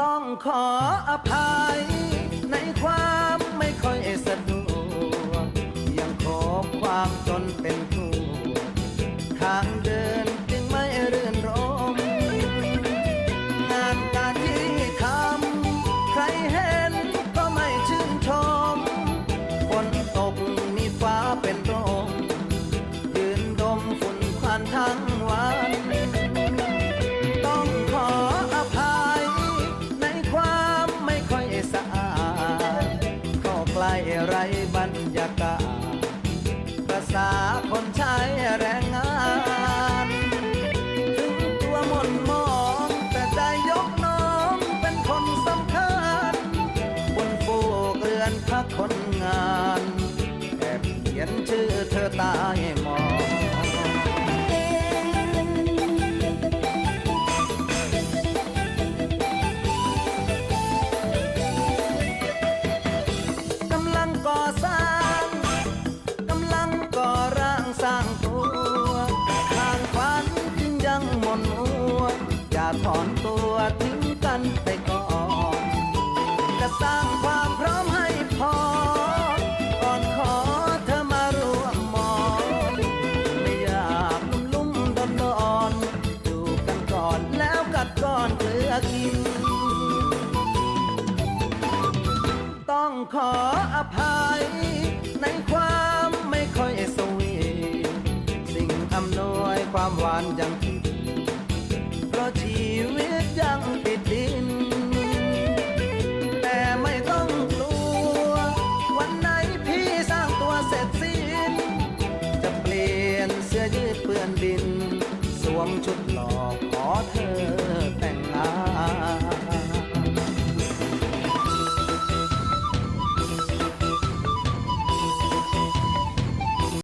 ต้องขออภัย ในความไม่ค่อยสะดวกยังขอความ ไรบรรยากาศภาษาคนใช้ ไปก่อนจะสร้างความพร้อมให้พอ ก่อนขอเธอมาร่วมมอง ไม่อยากลุ่มลุ่มดอนดอนอยู่กันก่อนแล้วกัดก้อนเกลือกิน ต้องขออภัย ในความไม่ค่อยสวีสิ่งอำนวยความหวานยังผิดเพราะชีวิต 我们就